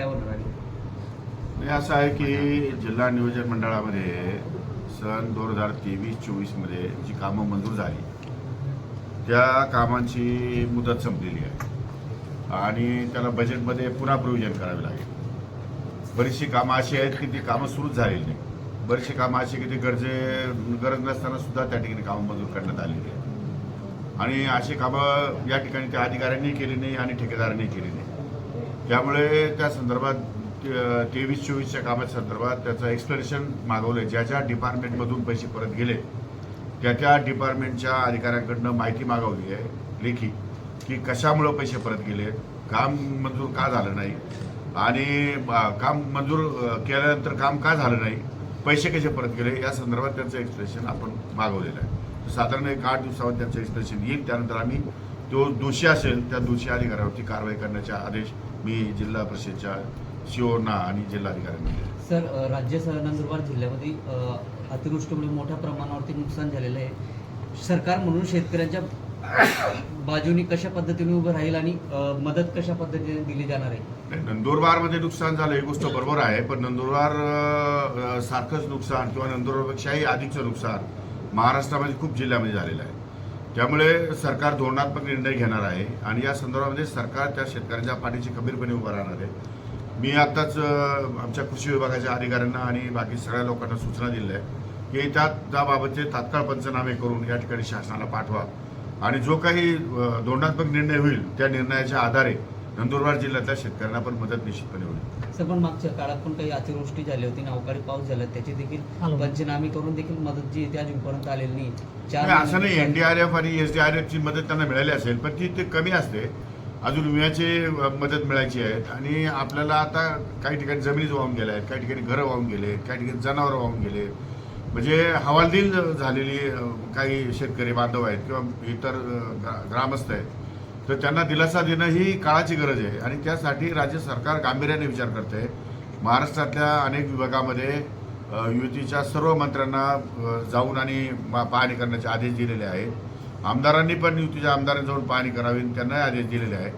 काय होणार असं आहे की जिल्हा नियोजन मंडळामध्ये सन दोन हजार तेवीस चोवीसमध्ये जी कामं मंजूर झाली त्या कामांची मुदत संपलेली आहे. आणि त्याला बजेटमध्ये पुन्हा प्रयोजन करावे लागेल. बरीचशी कामं अशी आहेत की ती कामं सुरूच झालेली नाही. बरीचशी कामं अशी की ती गरजे गरज नसताना सुद्धा त्या ठिकाणी कामं मंजूर करण्यात आलेली आहेत. आणि अशी कामं या ठिकाणी त्या अधिकाऱ्यांनी केली नाही आणि ठेकेदारांनी केली नाही. त्यामुळे त्या संदर्भात तेवीस चोवीसच्या कामाच्या संदर्भात त्याचं एक्सप्लेनेशन मागवलं ज्या ज्या डिपार्टमेंटमधून पैसे परत गेले त्या त्या डिपार्टमेंटच्या अधिकाऱ्यांकडनं माहिती मागवली आहे लेखी की कशामुळं पैसे परत गेले काम मंजूर का झालं नाही आणि काम मंजूर केल्यानंतर काम का झालं नाही पैसे कसे परत गेले या संदर्भात त्यांचं एक्सप्रेशन आपण मागवलेलं आहे. साधारण एक आठ दिवसावर त्यांचं एक्सप्रेशन येईल त्यानंतर आम्ही तो दोषी असेल त्या दोषी अधिकाऱ्यावरती कारवाई करण्याचे आदेश मी जिल्हा परिषदच्या शिओना आणि जिल्हाधिकाऱ्यांना दिले. सर अ, राज्यासह नंदुरबार जिल्ह्यामध्ये अतिवृष्टीमुळे मोठ्या प्रमाणावरती नुकसान झालेलं आहे. सरकार म्हणून शेतकऱ्यांच्या बाजूनी कशा पद्धतीने उभं राहील आणि मदत कशा पद्धतीने दिली जाणार आहे? नंदुरबारमध्ये नुकसान झालं ही गोष्ट बरोबर आहे पण नंदुरबार सारखंच नुकसान किंवा नंदुरबारपेक्षाही अधिकचं नुकसान महाराष्ट्रामध्ये खूप जिल्ह्यामध्ये झालेलं आहे. त्यामुळे सरकार धोरणात्मक निर्णय घेणार आहे आणि या संदर्भामध्ये सरकार त्या शेतकऱ्यांच्या पाठीशी खबीरपणे उभं राहणार आहे. मी आत्ताच आमच्या कृषी विभागाच्या अधिकाऱ्यांना आणि बाकी सगळ्या लोकांना सूचना दिल्या आहे की त्या त्याबाबतचे तात्काळ पंचनामे करून या ठिकाणी शासनाला पाठवा. आणि जो काही धोरणात्मक निर्णय होईल त्या निर्णयाच्या आधारे नंदुरबार जिल्ह्यातल्या शेतकऱ्यांना पण मदत निश्चितपणे होईल. सर पण मागच्या काळात पण काही अतिवृष्टी झाली होती आणि अवकाळी पाऊस झाला त्याची देखील पंचनामे करून देखील मदत जी ती अजूनपर्यंत आलेली नाही. नाही, असं नाही एनडीआरएफ आणि एसडीआरएफची मदत त्यांना मिळाली असेल पण ती ते कमी असते. अजून विम्याची मदत मिळायची आहे आणि आपल्याला आता काही ठिकाणी जमिनीच वाहून गेल्या आहेत काही ठिकाणी घरं वाहून गेले काही ठिकाणी जनावरं वाहून गेले म्हणजे हवालदिल झालेली काही शेतकरी बांधव आहेत किंवा इतर ग्रामस्थ आहेत. तर त्यांना दिलासा देणं ही काळाची गरज आहे. आणि त्यासाठी राज्य सरकार गांभीर्याने विचार करते. महाराष्ट्रातल्या अनेक विभागामध्ये युतीच्या सर्व मंत्र्यांना जाऊन आणि मा- पाहणी करण्याचे आदेश दिलेले आहेत. आमदारांनी पण युतीच्या आमदारांनी जाऊन पाहणी करावी आणि त्यांनाही आदेश दिलेले आहेत.